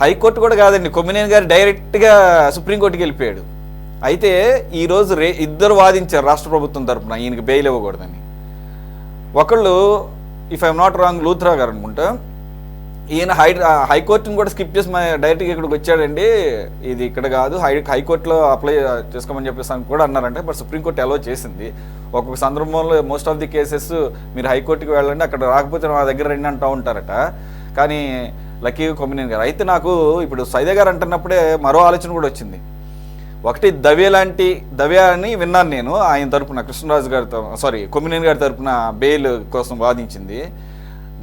High court కూడా కాదండి. కొమ్మినేని గారు డైరెక్ట్గా సుప్రీంకోర్టుకి వెళ్ళిపోయాడు. అయితే ఈరోజు రే ఇద్దరు వాదించారు రాష్ట్ర ప్రభుత్వం తరపున. ఈయనకి బెయిల్ ఇవ్వకూడదని. ఒకళ్ళు if I'm not wrong Luthra garu అనుకుంటా. ఈయన హై హైకోర్టును కూడా స్కిప్ చేసి మా డైరెక్ట్గా ఇక్కడికి వచ్చాడండి. ఇది ఇక్కడ కాదు. హై హైకోర్టులో అప్లై చేసుకోమని చెప్పేసి అని కూడా అన్నారంటే. బట్ సుప్రీంకోర్టు అలో చేసింది. ఒక్కొక్క సందర్భంలో మోస్ట్ ఆఫ్ ది కేసెస్ మీరు హైకోర్టుకి వెళ్ళండి. అక్కడ రాకపోతే మా దగ్గర రండి అంటూ ఉంటారట. కానీ లక్కీ కొమ్మినేని గారు. అయితే నాకు ఇప్పుడు సైద గారు అంటున్నప్పుడే మరో ఆలోచన కూడా వచ్చింది. ఒకటి దవ్య లాంటి దవ్య అని విన్నాను నేను. ఆయన తరపున కృష్ణరాజు గారితో సారీ కొమ్మినేని గారి తరపున బెయిల్ కోసం వాదించింది.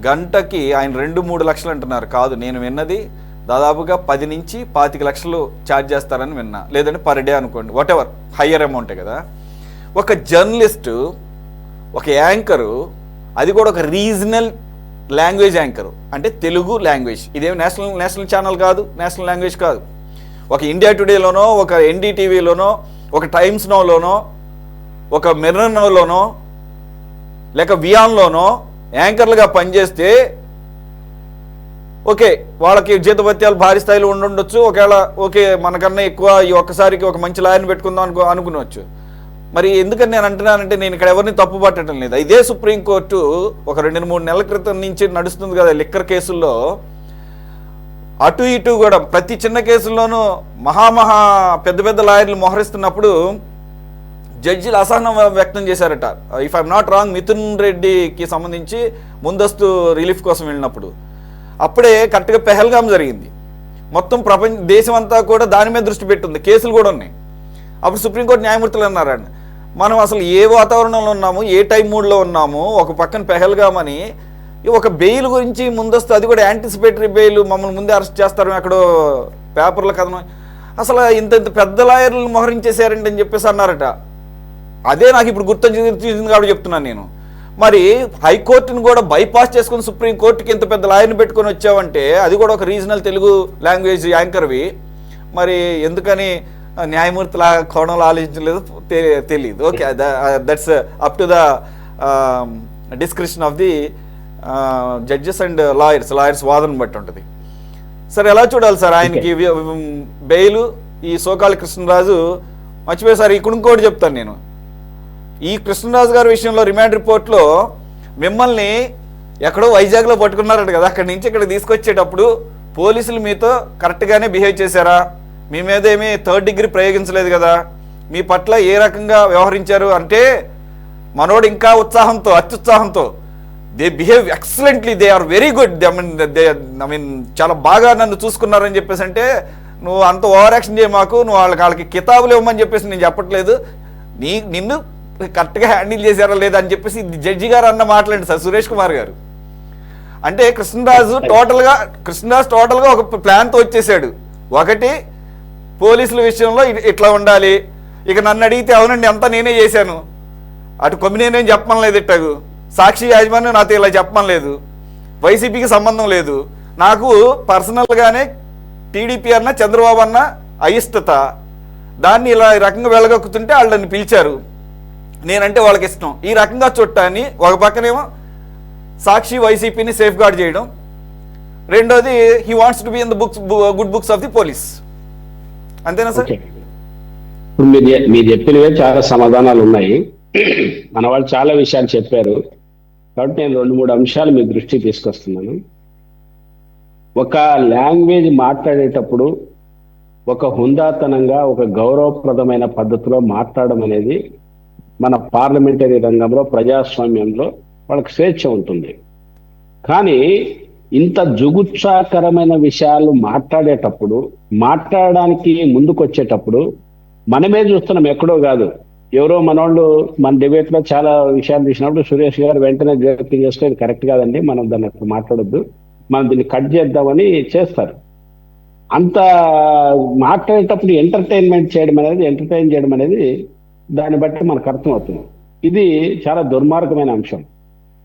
గంటకి ఆయన రెండు మూడు లక్షలు అంటున్నారు. కాదు నేను విన్నది దాదాపుగా పది నుంచి పాతిక లక్షలు ఛార్జ్ చేస్తారని విన్నా. లేదంటే పర్ డే అనుకోండి. వాట్ ఎవర్ హయ్యర్ అమౌంటే కదా. ఒక జర్నలిస్టు ఒక యాంకరు అది కూడా ఒక రీజనల్ లాంగ్వేజ్ యాంకరు అంటే తెలుగు లాంగ్వేజ్. ఇదేమి నేషనల్ నేషనల్ ఛానల్ కాదు నేషనల్ లాంగ్వేజ్ కాదు. ఒక ఇండియా టుడేలోనో ఒక ఎన్డీటీవీలోనో ఒక టైమ్స్ నోలోనో ఒక మిర్రర్ నోలోనో లేక వియాన్లోనో యాంకర్లుగా పనిచేస్తే ఓకే వాళ్ళకి జీతభత్యాలు భారీ స్థాయిలో ఉండుండొచ్చు. ఒకవేళ ఓకే మనకన్నా ఎక్కువ ఈ ఒక్కసారికి ఒక మంచి లాయర్ని పెట్టుకుందాం అనుకో అనుకునవచ్చు మరి ఎందుకని నేను అంటున్నానంటే నేను ఇక్కడ ఎవరిని తప్పు పట్టడం లేదు. ఇదే సుప్రీంకోర్టు ఒక రెండు మూడు నెలల క్రితం నుంచి నడుస్తుంది కదా లిక్కర్ కేసుల్లో. అటు ఇటు కూడా ప్రతి చిన్న కేసుల్లోనూ మహామహా పెద్ద పెద్ద లాయర్లు మోహరిస్తున్నప్పుడు జడ్జిలు అసహనం వ్యక్తం చేశారట. If I'm not wrong Mithun రెడ్డికి సంబంధించి ముందస్తు రిలీఫ్ కోసం వెళ్ళినప్పుడు. అప్పుడే కరెక్ట్గా పెహల్గాం జరిగింది. మొత్తం ప్రపంచ దేశం అంతా కూడా దాని మీద దృష్టి పెట్టింది. కేసులు కూడా ఉన్నాయి. అప్పుడు సుప్రీంకోర్టు న్యాయమూర్తులు అన్నారండి మనం అసలు ఏ వాతావరణంలో ఉన్నాము ఏ టైం మూడ్లో ఉన్నాము ఒక పక్కన పెహల్గామని ఈ ఒక బెయిల్ గురించి ముందస్తు అది కూడా యాంటిసిపేటరీ బెయిల్ మమ్మల్ని ముందే అరెస్ట్ చేస్తారు ఎక్కడో పేపర్ల కథనం. అసలు ఇంత ఇంత పెద్ద లాయర్లు మోహరించేశారండి అని చెప్పేసి అన్నారట. అదే నాకు ఇప్పుడు గుర్తొచ్చింది కాబట్టి చెప్తున్నాను నేను. మరి హైకోర్టును కూడా బైపాస్ చేసుకుని సుప్రీంకోర్టుకి ఇంత పెద్ద లాయర్ని పెట్టుకొని వచ్చావంటే అది కూడా ఒక రీజనల్ తెలుగు లాంగ్వేజ్ యాంకర్వి. మరి ఎందుకని న్యాయమూర్తుల కోణంలో ఆలోచించలేదు తెలియదు okay that's up to the description of the judges and lawyers lawyers వాదన బట్టి ఉంటుంది. సార్ ఎలా చూడాలి సార్? ఆయనకి బెయిల్ ఈ సోకాళ కృష్ణరాజు మర్చిపోయి సార్? ఇక్కడ ఇంకోటి చెప్తాను నేను. ఈ కృష్ణరాజు గారి విషయంలో రిమాండ్ రిపోర్ట్లో మిమ్మల్ని ఎక్కడో వైజాగ్లో పట్టుకున్నారట కదా అక్కడి నుంచి ఇక్కడ తీసుకొచ్చేటప్పుడు పోలీసులు మీతో కరెక్ట్గానే బిహేవ్ చేశారా? మీ మీద ఏమీ థర్డ్ డిగ్రీ ప్రయోగించలేదు కదా. మీ పట్ల ఏ రకంగా వ్యవహరించారు అంటే మనోడు ఇంకా ఉత్సాహంతో అత్యుత్సాహంతో they behave excellently they are very good I mean they I mean చాలా బాగా నన్ను చూసుకున్నారని చెప్పేసి అంటే నువ్వు అంత ఓవర్ యాక్షన్ చేయ మాకు నువ్వు వాళ్ళకి వాళ్ళకి కితాబులు ఇవ్వమని చెప్పేసి నేను చెప్పట్లేదు. నీ నిన్ను కరెక్ట్గా హ్యాండిల్ చేశారా లేదా అని చెప్పేసి జడ్జి గారు అన్న మాట్లాడండి సార్ సురేష్ కుమార్ గారు. అంటే కృష్ణరాజు టోటల్గా కృష్ణరాజు టోటల్గా ఒక ప్లాన్తో వచ్చేసాడు. ఒకటి పోలీసుల విషయంలో ఇట్లా ఉండాలి. ఇక నన్ను అడిగితే అవునండి అంతా నేనే చేశాను. అటు కొమ్మినేనేం చెప్పనలేదు ఇట్టగు సాక్షి యాజమాన్యం నాతో ఇలా చెప్పనలేదు వైసీపీకి సంబంధం లేదు. నాకు పర్సనల్గానే టీడీపీ అన్న చంద్రబాబు అన్న అయిష్టత. దాన్ని ఇలా రకంగా వెళ్ళగక్కుతుంటే వాళ్ళని పిలిచారు. నేనంటే వాళ్ళకి ఇష్టం. ఈ రకంగా చుట్టాన్ని ఒక పక్కనేమో సాక్షి వైసీపీని సేఫ్ గార్డ్ చేయడం. రెండోది he wants to be in the books good books of the police అంతేనా సార్? ఇప్పుడు మీరు మీరు చెప్పినవే చాలా సమాధానాలు ఉన్నాయి. మన వాళ్ళు చాలా విషయాలు చెప్పారు. కాబట్టి నేను రెండు మూడు అంశాలు మీ దృష్టికి తీసుకొస్తున్నాను. ఒక లాంగ్వేజ్ మాట్లాడేటప్పుడు ఒక హుందాతనంగా ఒక గౌరవప్రదమైన పద్ధతిలో మాట్లాడడం అనేది మన పార్లమెంటరీ రంగంలో ప్రజాస్వామ్యంలో వాళ్ళకి స్వేచ్ఛ ఉంటుంది. కానీ ఇంత జుగుత్సాకరమైన విషయాలు మాట్లాడేటప్పుడు మాట్లాడడానికి ముందుకొచ్చేటప్పుడు మనమే చూస్తున్నాం ఎక్కడో కాదు. ఎవరో మనోళ్ళు మన డిబేట్లో చాలా విషయాలు తీసినప్పుడు సురేష్ గారు వెంటనే జోక్యం చేస్తే ఇది కరెక్ట్ కాదండి మనం దాన్ని అట్లా మాట్లాడొద్దు. మనం దీన్ని కట్ చేద్దామని చేస్తారు. అంత మాట్లాడేటప్పుడు ఎంటర్టైన్మెంట్ చేయడం అనేది ఎంటర్టైన్ చేయడం అనేది దాన్ని బట్టి మనకు అర్థమవుతుంది. ఇది చాలా దుర్మార్గమైన అంశం.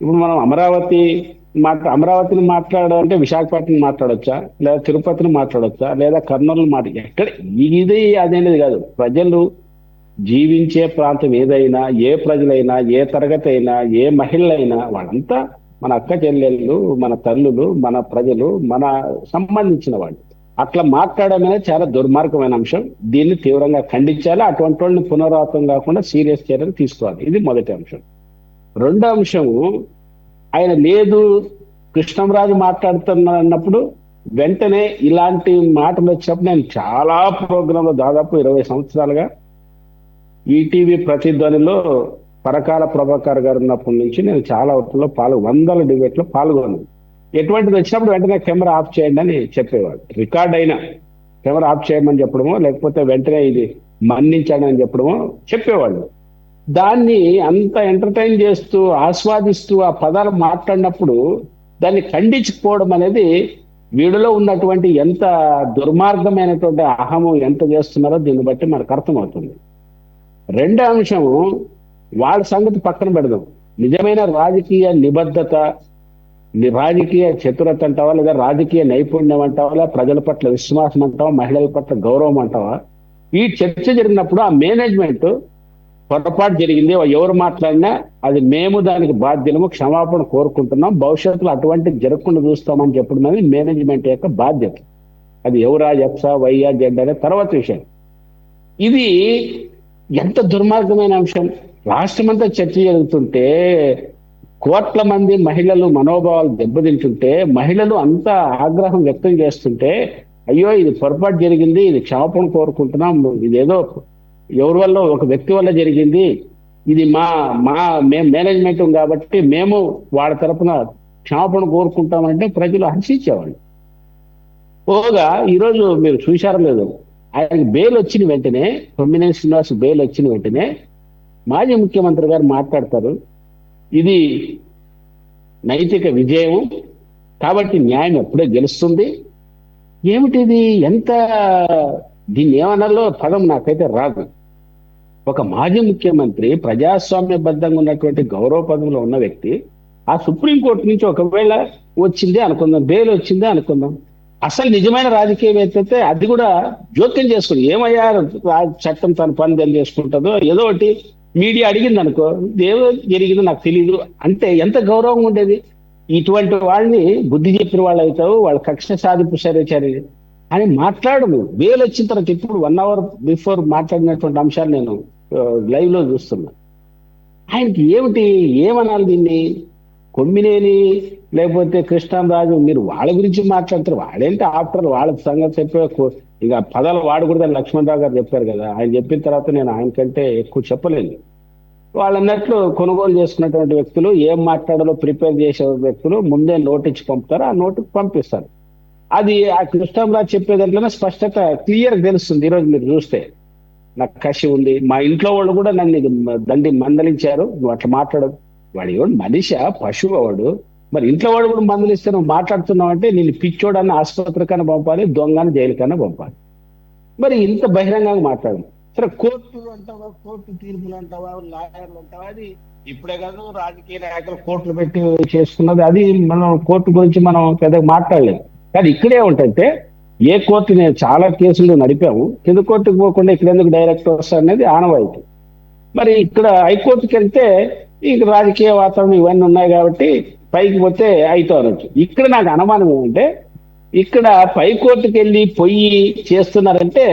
ఇప్పుడు మనం అమరావతి మాట అమరావతిని మాట్లాడాలంటే విశాఖపట్నం మాట్లాడొచ్చా? లేదా తిరుపతిని మాట్లాడొచ్చా? లేదా కర్నూలు మాట ఎక్కడ? ఇది అదేనేది కాదు. ప్రజలు జీవించే ప్రాంతం ఏదైనా ఏ ప్రజలైనా ఏ తరగతి అయినా ఏ మహిళలైనా వాళ్ళంతా మన అక్క చెల్లెళ్ళు మన తల్లులు మన ప్రజలు మన సంబంధించిన వాళ్ళు. అట్లా మాట్లాడడం అనేది చాలా దుర్మార్గమైన అంశం. దీన్ని తీవ్రంగా ఖండించాలి. అటువంటి వాళ్ళని పునరావృతం కాకుండా సీరియస్ చర్యలు తీసుకోవాలి. ఇది మొదటి అంశం. రెండో అంశము ఆయన లేదు కృష్ణంరాజు మాట్లాడుతున్నప్పుడు అన్నప్పుడు వెంటనే ఇలాంటి మాటలు వచ్చినప్పుడు నేను చాలా ప్రోగ్రాంలు దాదాపు ఇరవై సంవత్సరాలుగా ఈటీవీ ప్రతిధ్వనిలో పరకాల ప్రభాకర్ గారు ఉన్నప్పటి నుంచి నేను చాలా వాటిలో పాల్గొ వందల డిబేట్లో పాల్గొన్నాను. ఎటువంటిది వచ్చినప్పుడు వెంటనే కెమెరా ఆఫ్ చేయండి అని చెప్పేవాడు. రికార్డ్ అయినా కెమెరా ఆఫ్ చేయమని చెప్పడమో లేకపోతే వెంటనే ఇది మన్నించండి అని చెప్పడమో చెప్పేవాళ్ళు. దాన్ని అంత ఎంటర్టైన్ చేస్తూ ఆస్వాదిస్తూ ఆ పదాలు మాట్లాడినప్పుడు దాన్ని ఖండించుకోవడం అనేది వీడిలో ఉన్నటువంటి ఎంత దుర్మార్గమైనటువంటి అహము ఎంత చేస్తున్నారో దీన్ని బట్టి మనకు అర్థమవుతుంది. రెండో అంశం వాళ్ళ సంగతి పక్కన పెడదాం. నిజమైన రాజకీయ నిబద్ధత రాజకీయ చతురత అంటావా లేదా రాజకీయ నైపుణ్యం అంటావా లేదా ప్రజల పట్ల విశ్వాసం అంటావా మహిళల పట్ల గౌరవం అంటావా? ఈ చర్చ జరిగినప్పుడు ఆ మేనేజ్మెంట్ పొరపాటు జరిగింది ఎవరు మాట్లాడినా అది మేము దానికి బాధ్యులము క్షమాపణ కోరుకుంటున్నాం. భవిష్యత్తులో అటువంటి జరగకుండా చూస్తామని చెప్పడం అనేది మేనేజ్మెంట్ యొక్క బాధ్యత. అది ఎవరా ఎక్స వైయా జెడ్ అనే తర్వాత విషయం. ఇది ఎంత దుర్మార్గమైన అంశం. రాష్ట్రమంతా చర్చ జరుగుతుంటే కోట్ల మంది మహిళలు మనోభావాలు దెబ్బతింటుంటే మహిళలు అంత ఆగ్రహం వ్యక్తం చేస్తుంటే అయ్యో ఇది పొరపాటు జరిగింది ఇది క్షమాపణ కోరుకుంటున్నాం ఇదేదో ఎవరి వల్ల? ఒక వ్యక్తి వల్ల జరిగింది. ఇది మా మా మేము మేనేజ్మెంట్ కాబట్టి మేము వాళ్ళ తరపున క్షమాపణ కోరుకుంటామంటే ప్రజలు హర్షించేవాళ్ళు. పోగా ఈరోజు మీరు చూశారో లేదు ఆయనకి బెయిల్ వచ్చిన వెంటనే కొమ్మినేని శ్రీనివాస్ బెయిల్ వచ్చిన వెంటనే మాజీ ముఖ్యమంత్రి గారు మాట్లాడతారు. ఇది నైతిక విజయం కాబట్టి న్యాయం ఎప్పుడే గెలుస్తుంది? ఏమిటిది? ఎంత దీన్ని ఏమనాలో పదం నాకైతే రాదు. ఒక మాజీ ముఖ్యమంత్రి ప్రజాస్వామ్యబద్ధంగా ఉన్నటువంటి గౌరవ పదంలో ఉన్న వ్యక్తి ఆ సుప్రీంకోర్టు నుంచి ఒకవేళ వచ్చిందే అనుకుందాం బెయిల్ వచ్చిందే అనుకుందాం అసలు నిజమైన రాజకీయం అయితే అది కూడా జోక్యం చేసుకుని ఏమయ్యా చట్టం తన పని దాన్ని చేసుకుంటుందో ఏదో ఒకటి మీడియా అడిగింది అనుకో ఏదో జరిగిందో నాకు తెలియదు అంటే ఎంత గౌరవం ఉండేది? ఇటువంటి వాళ్ళని బుద్ధి చెప్పిన వాళ్ళు అవుతావు వాళ్ళ కక్ష సాధింపు సరే సరే అని మాట్లాడము వేలు వచ్చిన తర్వాత ఇప్పుడు వన్ అవర్ బిఫోర్ మాట్లాడినటువంటి అంశాలు నేను లైవ్లో చూస్తున్నా. ఆయనకి ఏమిటి? ఏమనాలి దీన్ని? కొమ్మినేని లేకపోతే కృష్ణరాజు మీరు వాళ్ళ గురించి మాట్లాడతారు. వాళ్ళేంటి ఆఫ్టర్ వాళ్ళ సంగతి చెప్పే ఇక పదాలు వాడకూడదని లక్ష్మణరావు గారు చెప్పారు కదా. ఆయన చెప్పిన తర్వాత నేను ఆయన కంటే ఎక్కువ చెప్పలేను. వాళ్ళు అన్నట్లు కొనుగోలు చేసుకున్నటువంటి వ్యక్తులు ఏం మాట్లాడాలో ప్రిపేర్ చేసే వ్యక్తులు ముందే నోట్ ఇచ్చి పంపుతారు. ఆ నోటుకు పంపిస్తారు. అది ఆ కృష్ణరాజు చెప్పే దాంట్లోనే స్పష్టత క్లియర్ తెలుస్తుంది. ఈరోజు మీరు చూస్తే. నాకు కసి ఉంది. మా ఇంట్లో వాళ్ళు కూడా నన్ను ఇది దండి మందలించారు. నువ్వు అట్లా మాట్లాడదు వాడు ఎవడు? మనిషి? పశువు వాడు. మరి ఇంట్లో వాడు కూడా మందలిస్తే నువ్వు మాట్లాడుతున్నావు అంటే నేను పిచ్చోడన్న ఆసుపత్రికన్నా పంపాలి దొంగని జైలుకన్నా పంపాలి. మరి ఇంత బహిరంగంగా మాట్లాడు. సరే కోర్టు అంటావా? కోర్టు తీర్పులు అంటావా? లాయర్లు అంటావా? అది ఇప్పుడే కాదు రాజకీయ నాయకులు కోర్టులు పెట్టి చేసుకున్నది. అది మనం కోర్టు గురించి మనం పెద్దగా మాట్లాడలేదు కానీ ఇక్కడే ఉంటుంటే ఏ కోర్టు నేను చాలా కేసులు నడిపాము. కింద కోర్టుకు పోకుండా ఇక్కడ ఎందుకు డైరెక్ట్ వస్తా అనేది ఆనవాయితీ. మరి ఇక్కడ హైకోర్టుకి వెళ్తే ఇక రాజకీయ వాతావరణం ఇవన్నీ ఉన్నాయి కాబట్టి పైకి పోతే అయితే అనొచ్చు. ఇక్కడ నాకు అనుమానం ఏంటంటే ఇక్కడ పై కోర్టుకి వెళ్ళి పొయ్యి చేస్తున్నారంటే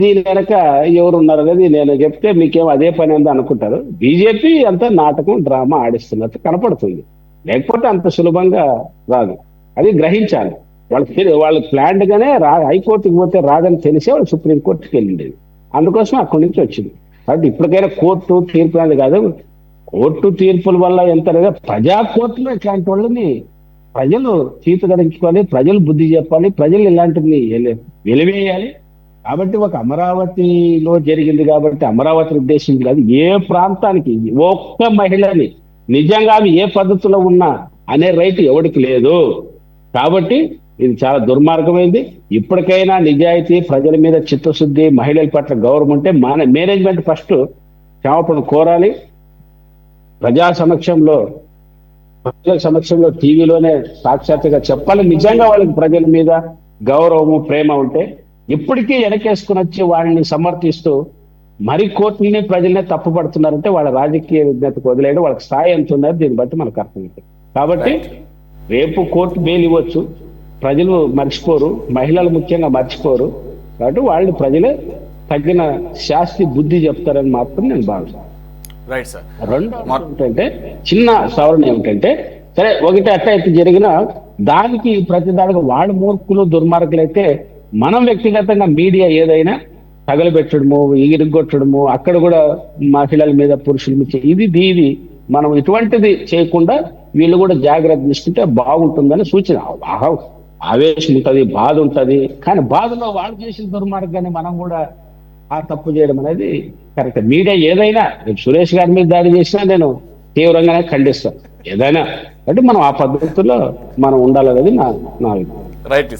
దీని వెనక ఎవరు ఉన్నారు అనేది నేను చెప్తే మీకేం అదే పని ఏందో అనుకుంటారు. బీజేపీ అంతా నాటకం డ్రామా ఆడిస్తున్నట్టు కనపడుతుంది. లేకపోతే అంత సులభంగా రాదు. అది గ్రహించాలి. వాళ్ళకి తెలి- వాళ్ళు ప్లాండ్ గానే రా హైకోర్టుకి పోతే రాదని తెలిసే వాళ్ళు సుప్రీంకోర్టుకి వెళ్ళింది అందుకోసం అక్కడి నుంచి వచ్చింది. కాబట్టి ఇప్పటికైనా కోర్టు తీర్పు అనేది కాదు. కోర్టు తీర్పుల వల్ల ఎంత లేదా ప్రజా కోర్టులో ఇట్లాంటి వాళ్ళని ప్రజలు చీతగడించుకోవాలి ప్రజలు బుద్ధి చెప్పాలి ప్రజలు ఇలాంటివి వెలివేయాలి. కాబట్టి ఒక అమరావతిలో జరిగింది కాబట్టి అమరావతి ఉద్దేశించి కాదు. ఏ ప్రాంతానికి ఒక్క మహిళని నిజంగా ఏ పద్ధతిలో ఉన్నా అనే రైట్ ఎవరికి లేదు. కాబట్టి ఇది చాలా దుర్మార్గమైంది. ఇప్పటికైనా నిజాయితీ ప్రజల మీద చిత్తశుద్ధి మహిళల పట్ల గౌరవం ఉంటే మన మేనేజ్మెంట్ ఫస్ట్ క్షమాపణ కోరాలి. ప్రజా సమక్షంలో ప్రజల సమక్షంలో టీవీలోనే సాక్షాత్తుగా చెప్పాలి. నిజంగా వాళ్ళకి ప్రజల మీద గౌరవము ప్రేమ ఉంటే ఇప్పటికీ వెనకేసుకుని వచ్చి వాళ్ళని సమర్థిస్తూ మరి కోర్టుని ప్రజలనే తప్పుపడుతున్నారంటే వాళ్ళ రాజకీయ విజ్ఞతకు వదిలేయడం వాళ్ళకి స్థాయి ఎంత ఉన్నది దీన్ని బట్టి మనకు అర్థమవుతుంది కాబట్టి రేపు కోర్టు బెయిల్ ఇవ్వచ్చు. ప్రజలు మర్చిపోరు మహిళలు ముఖ్యంగా మర్చిపోరు. కాబట్టి వాళ్ళు ప్రజలే తగిన శాస్తి బుద్ధి చెప్తారని మాత్రం నేను భావిస్తాను. రైట్ సార్ రెండో ఏంటంటే చిన్న సవరణ ఏమిటంటే సరే ఒకటి అట్ట అయితే జరిగిన దానికి ప్రతి దానికి వాళ్ళు మూర్ఖులు దుర్మార్గులు అయితే మనం వ్యక్తిగతంగా మీడియా ఏదైనా తగలబెట్టడము ఇరుగొట్టడము అక్కడ కూడా మహిళల మీద పురుషుల మీద ఇది ఇది మనం ఇటువంటిది చేయకుండా వీళ్ళు కూడా జాగ్రత్త తీసుకుంటే బాగుంటుందని సూచన. ఆవేశం ఉంటుంది బాధ ఉంటుంది. కానీ బాధలో వాళ్ళు చేసిన దుర్మార్గాన్ని మనం కూడా ఆ తప్పు చేయడం అనేది కరెక్ట్. మీడియా ఏదైనా రేపు సురేష్ గారి మీద దాడి చేసినా నేను తీవ్రంగానే ఖండిస్తాను ఏదైనా. అంటే మనం ఆ పద్ధతిలో మనం ఉండాలనేది నా నా అభిప్రాయం. రైట్